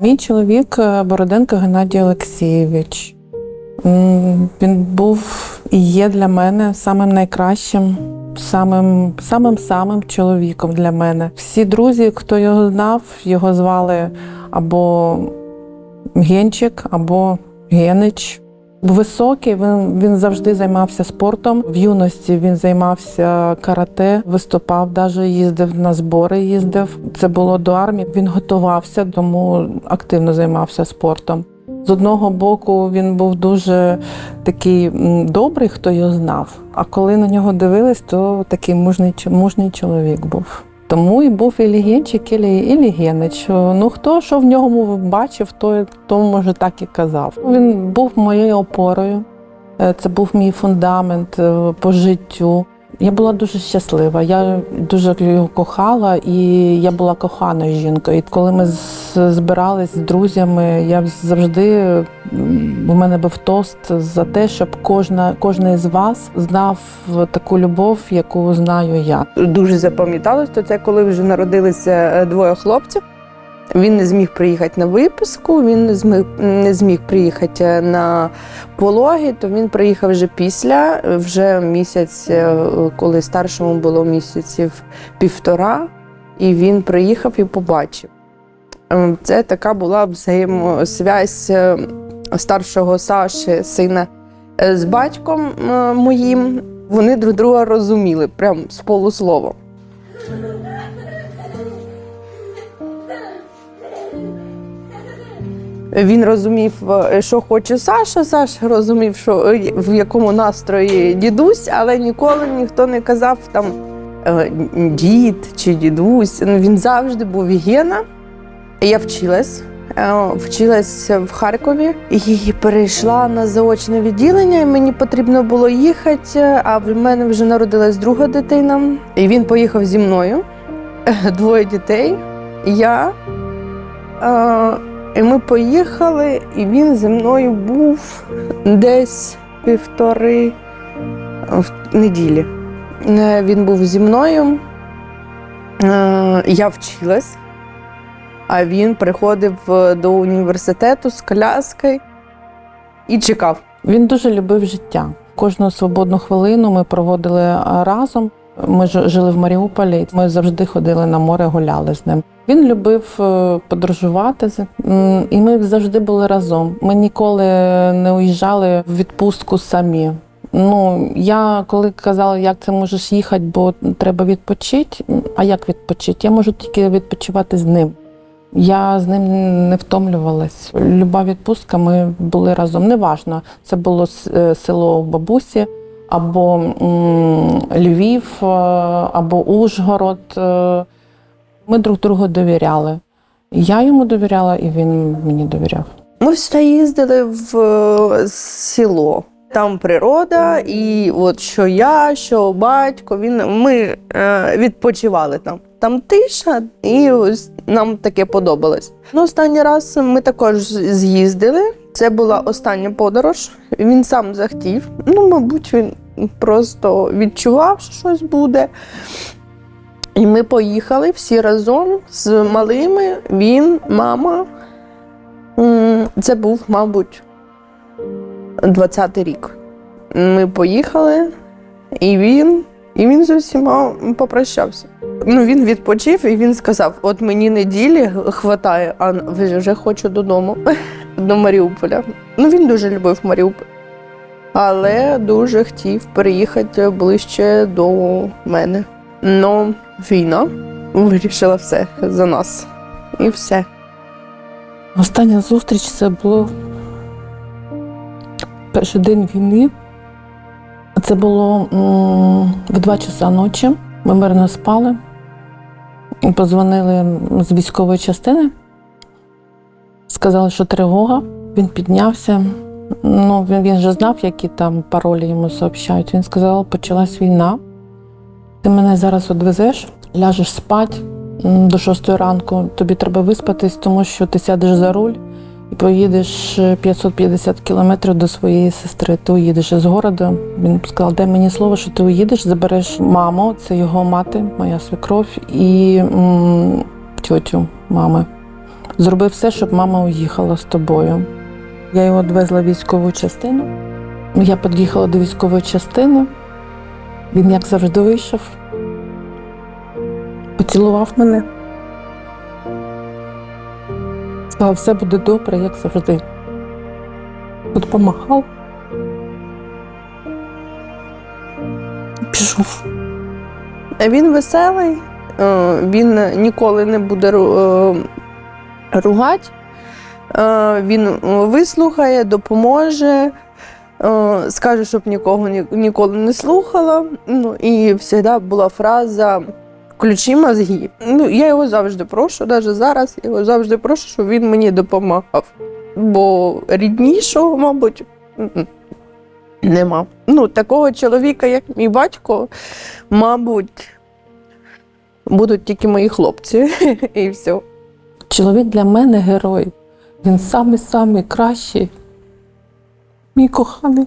Мій чоловік е, Бороденко Геннадій Олексійович. Він був і є для мене самим найкращим, самим самим самим чоловіком для мене. Всі друзі, хто його знав, його звали або Генчик, або Генич. Високий, він, він завжди займався спортом. В юності він займався карате, виступав, навіть їздив на збори. Їздив. Це було до армії. Він готувався, тому активно займався спортом. З одного боку, він був дуже такий добрий, хто його знав. А коли на нього дивились, то такий мужний, мужній чоловік був. Тому і був і Лігенчик, і лігінич. Ну хто що в ньому бачив, то то може так і казав. Він був моєю опорою. Е, Це був мій фундамент е, по життю. Я була дуже щаслива. Я дуже його кохала, і я була коханою жінкою. І коли ми з- збирались з друзями, я завжди у мене був тост за те, щоб кожна, кожен з вас знав таку любов, яку знаю я. дуже запам'яталось, то це коли вже народилися е, двоє хлопців. Він не зміг приїхати на виписку, він не зміг, не зміг приїхати на пологи, то він приїхав вже після, вже місяць, е, коли старшому було місяців півтора, і він приїхав і побачив. Е, Це така була взаємосвязь е, старшого Саші, сина е, з батьком е, моїм. Вони друг друга розуміли, прям з полуслова. Він розумів, що хоче Саша. Саша розумів, що в якому настрої дідусь, але ніколи ніхто не казав там дід чи дідусь. Ну, Він завжди був Гена. Я вчилась. е, Вчилась в Харкові і перейшла на заочне відділення. і Мені потрібно було їхати. А в мене вже народилась друга дитина. І він поїхав зі мною. Двоє дітей. Я. Е, і ми поїхали, і він зі мною був десь півтори е, в неділі. Він був зі мною. Я вчилась, а він приходив е, до університету з коляскою і чекав. Він дуже любив життя. Кожну свободну хвилину ми проводили разом. Ми жили в Маріуполі. Ми завжди ходили на море, гуляли з ним. Він любив е, подорожувати, і ми завжди були разом. Ми ніколи не уїжджали в відпустку самі. Ну, я коли казала, як ти можеш їхати, бо треба відпочити. А як відпочити? Я можу тільки відпочивати з ним. Я з ним не втомлювалась. Люба відпустка, ми були разом. Неважно, це було е, село бабусі, або Львів, е, або Ужгород. Е, Ми друг другу довіряли. Я йому довіряла, і він мені довіряв. Ми все їздили в село. Там природа, і от що я, що батько, він ми е, відпочивали там. Там тиша, і ось нам таке подобалось. Ну, останній раз ми також з'їздили. Це була остання подорож. Він сам захотів. Ну, мабуть, він просто відчував, що щось буде. І ми поїхали всі разом з малими. Він, мама. Це був, мабуть, 20-й рік. Ми поїхали, і він, і він з усіма попрощався. Ну, він відпочив і він сказав: от мені неділі хватає, а вже хочу додому, до Маріуполя. Ну, він дуже любив Маріуполь, але дуже хотів переїхати ближче до мене. Ну, війна вирішила все за нас. І все. Остання зустріч це було перший день війни. Це було в 2 часа ночі. Ми мирно спали. Позвонили з військової частини. Сказали, що тривога. Він піднявся. Ну, він, він же знав, які там паролі йому сообщають. Він сказав, почалась війна. Ти мене зараз одвезеш, ляжеш спати до 6 ранку. Тобі треба виспатись, тому що ти сядеш за руль поїдеш е, 550 кілометрів до своєї сестри. Ти уїдеш із города. Він сказав, дай мені слово, що ти уїдеш, забереш маму, це його мати, моя свекров, і м, тьотю мами. Зробив все, щоб мама уїхала з тобою. Я його відвезла в військову частину. Я під'їхала до військової частини. Він, як завжди, вийшов, поцілував мене. Сказав, все буде добре, як завжди. Допомагав. Пішов. Він веселий, е, він ніколи не буде е, ругати. Е, Він вислухає, допоможе, скаже, щоб нікого ніколи не слухала. Ну, і завжди була фраза ключі мозги. Ну, я його завжди прошу, навіть зараз я його завжди прошу, щоб він мені допомагав. Бо ріднішого, мабуть, нема. Ну, такого чоловіка, як мій батько, мабуть, будуть тільки мої хлопці, і все. Чоловік для мене герой. Він самий-самий кращий. Мій коханий.